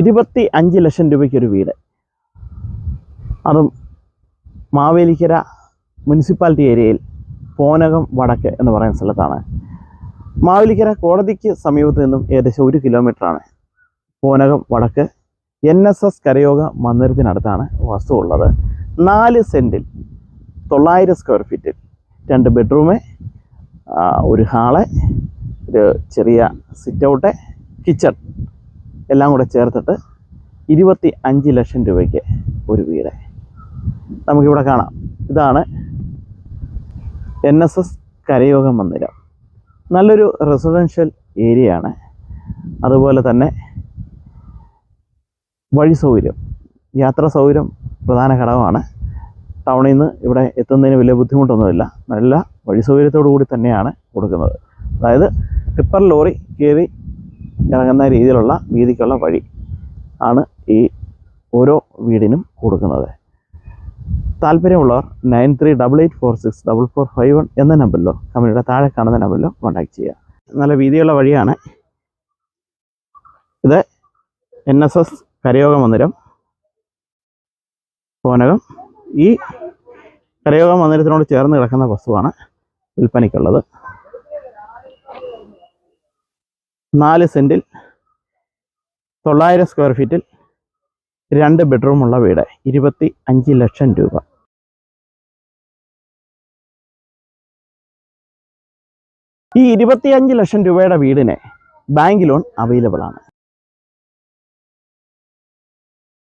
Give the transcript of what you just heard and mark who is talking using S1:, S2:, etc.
S1: ഇരുപത്തി അഞ്ച് ലക്ഷം രൂപയ്ക്ക് ഒരു വീട്. അതും മാവേലിക്കര മുനിസിപ്പാലിറ്റി ഏരിയയിൽ പോനകം വടക്ക് എന്ന് പറയുന്ന സ്ഥലത്താണ്. മാവേലിക്കര കോടതിക്ക് സമീപത്ത് നിന്നും ഏകദേശം ഒരു കിലോമീറ്ററാണ് പോനകം വടക്ക്. എൻ എസ് എസ് കരയോഗ മന്ദിരത്തിനടുത്താണ് വസ്തു ഉള്ളത്. നാല് സെന്റിൽ തൊള്ളായിരം സ്ക്വയർ ഫീറ്റിൽ രണ്ട് ബെഡ്റൂമ് ഒരു ഹാൾ ഒരു ചെറിയ സിറ്റ് ഔട്ട് കിച്ചൺ. എല്ലാം കൂടെ ചേർത്തിട്ട് ഇരുപത്തി അഞ്ച് ലക്ഷം രൂപയ്ക്ക് ഒരു വീട്. നമുക്കിവിടെ കാണാം. ഇതാണ് എൻ എസ് എസ് കരയോഗ മന്ദിരം. നല്ലൊരു റെസിഡൻഷ്യൽ ഏരിയയാണ് അതുപോലെ തന്നെ വഴി സൗകര്യം യാത്രാ സൗകര്യം പ്രധാന ഘടകമാണ്. ടൗണിൽ നിന്ന് ഇവിടെ എത്തുന്നതിന് വലിയ ബുദ്ധിമുട്ടൊന്നുമില്ല. നല്ല വഴി സൗകര്യത്തോടു കൂടി തന്നെയാണ് കൊടുക്കുന്നത്. അതായത് ടിപ്പർ ലോറി കയറി ഇറങ്ങുന്ന രീതിയിലുള്ള വീതിക്കുള്ള വഴി ആണ് ഈ ഓരോ വീടിനും കൊടുക്കുന്നത്. താല്പര്യമുള്ളവർ nine three double eight four six double four five one എന്ന നമ്പറിലോ കമ്പനിയുടെ താഴെ കാണുന്ന നമ്പറിലോ കോൺടാക്ട് ചെയ്യുക. നല്ല വീതിയുള്ള വഴിയാണ്. ഇത് എൻ എസ് എസ് കരയോഗ മന്ദിരം പോനകം ഈ കരയോഗ മന്ദിരത്തിനോട് ചേർന്ന് കിടക്കുന്ന വസ്തുവാണ് വിൽപ്പനയ്ക്കുള്ളത്. നാല് സെന്റിൽ തൊള്ളായിരം സ്ക്വയർ ഫീറ്റിൽ രണ്ട് ബെഡ്റൂമുള്ള വീട്. ഇരുപത്തി അഞ്ച് ലക്ഷം രൂപ. ഈ ഇരുപത്തി അഞ്ച് ലക്ഷം രൂപയുടെ വീടിന് ബാങ്ക് ലോൺ അവൈലബിൾ ആണ്.